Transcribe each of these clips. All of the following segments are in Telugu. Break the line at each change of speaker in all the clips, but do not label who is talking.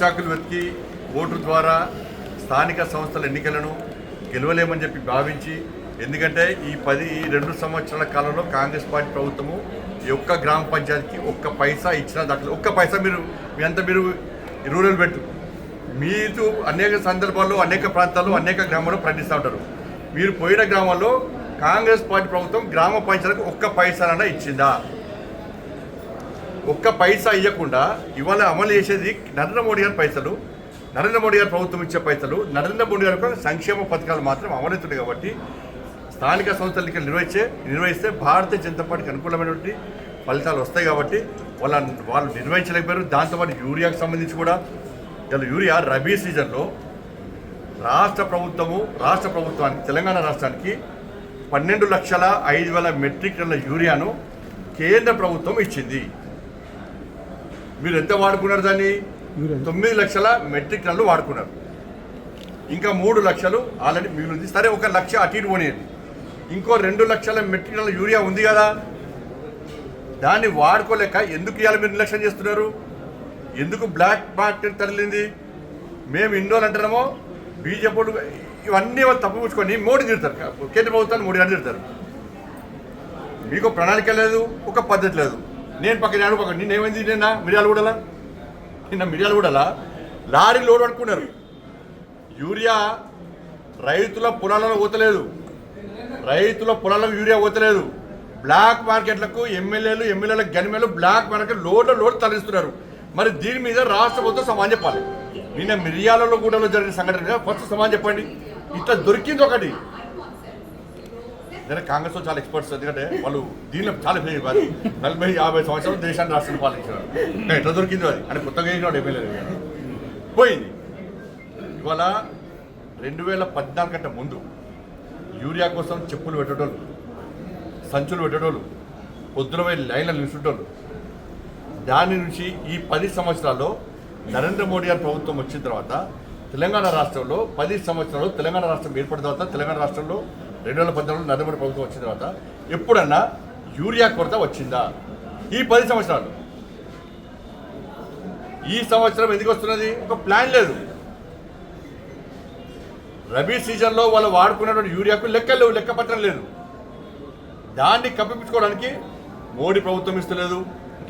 సాకులు వెతికి ఓటు ద్వారా స్థానిక సంస్థల ఎన్నికలను గెలవలేమని చెప్పి భావించి ఎందుకంటే ఈ పది ఈ రెండు సంవత్సరాల కాలంలో కాంగ్రెస్ పార్టీ ప్రభుత్వము ఈ ఒక్క గ్రామ పంచాయతీకి ఒక్క పైసా ఇచ్చిన దాంట్లో ఒక్క పైసా మీరు మీ అంతా మీరు రూరల్ పెట్టు. మీతో అనేక సందర్భాల్లో అనేక ప్రాంతాల్లో అనేక గ్రామాల్లో ప్రకటిస్తూ ఉంటారు. మీరు పోయిన గ్రామాల్లో కాంగ్రెస్ పార్టీ ప్రభుత్వం గ్రామ పంచాయతీలకు ఒక్క పైసానైనా ఇచ్చిందా? ఒక్క పైసా ఇవ్వకుండా ఇవాళ అమలు చేసేది నరేంద్ర మోడీ గారి పైసలు నరేంద్ర మోడీ గారు ప్రభుత్వం ఇచ్చే పైసలు నరేంద్ర మోడీ గారి సంక్షేమ పథకాలు మాత్రం అమలవుతుంది కాబట్టి స్థానిక సంస్థలకి నిర్వహించే నిర్వహిస్తే భారతీయ జనతా పార్టీకి అనుకూలమైనటువంటి ఫలితాలు వస్తాయి కాబట్టి వాళ్ళ వాళ్ళు నిర్వహించలేకపోయారు. దాంతోపాటు యూరియాకు సంబంధించి కూడా ఇలా యూరియా రబీ సీజన్లో రాష్ట్ర ప్రభుత్వము రాష్ట్ర ప్రభుత్వానికి తెలంగాణ రాష్ట్రానికి పన్నెండు లక్షల ఐదు వేల మెట్రిక్ టన్నుల యూరియాను కేంద్ర ప్రభుత్వం ఇచ్చింది. మీరు ఎంత వాడుకున్నారు దాన్ని? తొమ్మిది లక్షల మెట్రిక్ టన్నులు వాడుకున్నారు. ఇంకా మూడు లక్షలు ఆల్రెడీ మిగిలింది. సరే ఒక లక్ష అటు ఇటు పోనీయండి. ఇంకో రెండు లక్షల మెట్రిక్ టన్నుల యూరియా ఉంది కదా. దాన్ని వాడుకోలేక ఎందుకు ఇవాళ మీరు నిర్లక్ష్యం చేస్తున్నారు? ఎందుకు బ్లాక్ మార్కెట్ తరలింది? మేము రోజులు అంటున్నామో? బీజేపీ ఇవన్నీ వాళ్ళు తప్పుపుచ్చుకొని మోడీ తిడతారు. కేంద్ర ప్రభుత్వాన్ని మోడీ గారు తిడతారు. మీకు ప్రణాళిక లేదు ఒక పద్ధతి లేదు. నేను పక్కన అడుగు పక్కన? నిన్న ఏమైంది నిన్న? మిరియాలు కూడాలా నిన్న మిరియాలు కూడాలా లారీ లోడ్ పట్టుకున్నారు యూరియా రైతుల పొలాలలో పోతలేదు. రైతుల పొలాలకు యూరియా పోతలేదు. బ్లాక్ మార్కెట్లకు ఎమ్మెల్యేలు ఎమ్మెల్యేల గనిమేలు బ్లాక్ మార్కెట్ లోడ్ల లోడ్ తరలిస్తున్నారు. మరి దీని మీద రాష్ట్ర ప్రభుత్వం సమాన్ చెప్పాలి. నిన్న మిరియాలలో కూడా జరిగిన సంఘటన ఫస్ట్ సమాన్ చెప్పండి. ఇట్లా దొరికింది ఒకటి. నేను కాంగ్రెస్లో చాలా ఎక్స్పర్ట్స్ ఎందుకంటే వాళ్ళు దీనిలో చాలా ఫెయిల్ కాదు నలభై యాభై సంవత్సరాలు దేశాన్ని రాష్ట్రాన్ని పాలించారు. ఎట్లా దొరికింది అది. అని కొత్తగా వేసినాడు ఎమ్మెల్యే పోయింది. ఇవాళ రెండు వేల పద్నాలుగు కంటే ముందు యూరియా కోసం చెప్పులు పెట్టేటోళ్ళు సంచులు పెట్టేటోళ్ళు పొద్దున పోయి లైన్లు నిలుచుంటోళ్ళు దాని నుంచి ఈ పది సంవత్సరాల్లో నరేంద్ర మోడీ గారి ప్రభుత్వం వచ్చిన తర్వాత తెలంగాణ రాష్ట్రంలో పది సంవత్సరాలు తెలంగాణ రాష్ట్రం ఏర్పడిన తర్వాత తెలంగాణ రాష్ట్రంలో రెండు వేల పద్నాలుగులో నరేంద్ర మోడీ ప్రభుత్వం వచ్చిన తర్వాత ఎప్పుడన్నా యూరియా కొరత వచ్చిందా? ఈ పది సంవత్సరాలు. ఈ సంవత్సరం ఎందుకు వస్తున్నది? ఒక ప్లాన్ లేదు. రబీ సీజన్లో వాళ్ళు వాడుకున్నటువంటి యూరియాకు లెక్కలు లేవు లెక్కపత్రం లేదు. దాన్ని కప్పిపుచ్చుకోవడానికి మోడీ ప్రభుత్వం ఇస్తలేదు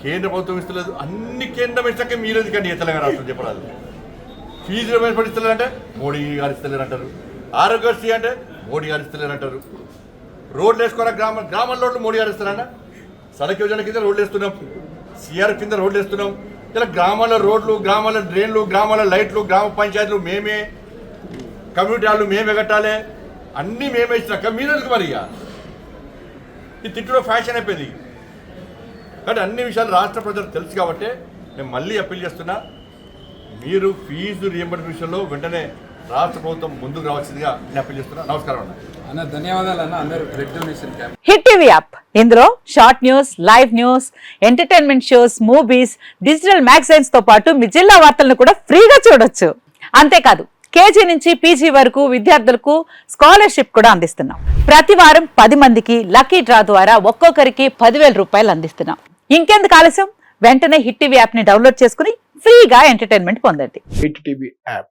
కేంద్ర ప్రభుత్వం ఇస్తలేదు అన్ని కేంద్రం ఇస్తాక మీరు ఎందుకండి ఈ తెలంగాణ రాష్ట్రం చెప్పరాదు? ఫీజులు ఏర్పడి అంటే మోడీ గారు ఇస్తలేరు అంటారు ఆరోగ్యశ్రీ అంటే మోడీ గారు అంటారు రోడ్లు వేసుకోరా గ్రామ గ్రామాల రోడ్లు మోడీ గారు ఇస్తారన్న? సడక్ యోజన కింద రోడ్లు వేస్తున్నాం. సిఆర్ కింద రోడ్లు వేస్తున్నాం. ఇలా గ్రామాల రోడ్లు గ్రామాల డ్రైన్లు గ్రామాల లైట్లు గ్రామ పంచాయతీలు మేమే కమ్యూనిటీ హాళ్ళు మేమే కట్టాలి. అన్నీ మేమే ఇచ్చినాక మీరెందుకు మరి ఇక ఈ తిట్టులో ఫ్యాషన్ అయిపోయింది. కానీ అన్ని విషయాలు రాష్ట్ర ప్రజలకు తెలుసు కాబట్టి నేను మళ్ళీ అప్పీల్ చేస్తున్నా మీరు ఫీజు రియంబర్స్ విషయంలో వెంటనే రాష్ట్ర ప్రభుత్వం ముందుకు రావాల్సిందిగా నేను అప్పీల్ చేస్తున్నా. నమస్కారం అన్న.
అన్న ధన్యవాదాలు అన్న. అందరూ blood donation camp
hit TV app. ఇందులో short news live news entertainment shows movies digital మ్యాగజైన్స్తో పాటు మీ జిల్లా వార్తలను కూడా ఫ్రీగా చూడొచ్చు. అంతేకాదు కేజీ నుంచి పీజీ వరకు విద్యార్థులకు స్కాలర్షిప్ కూడా అందిస్తున్నాం. ప్రతి వారం పది మందికి లక్కీ డ్రా ద్వారా ఒక్కొక్కరికి పదివేల రూపాయలు అందిస్తున్నాం. ఇంకెందుకు ఆలస్యం? వెంటనే హిట్ టీవీ యాప్ని డౌన్లోడ్ చేసుకుని ఫ్రీగా ఎంటర్టైన్మెంట్ పొందండి.
Hit TV app.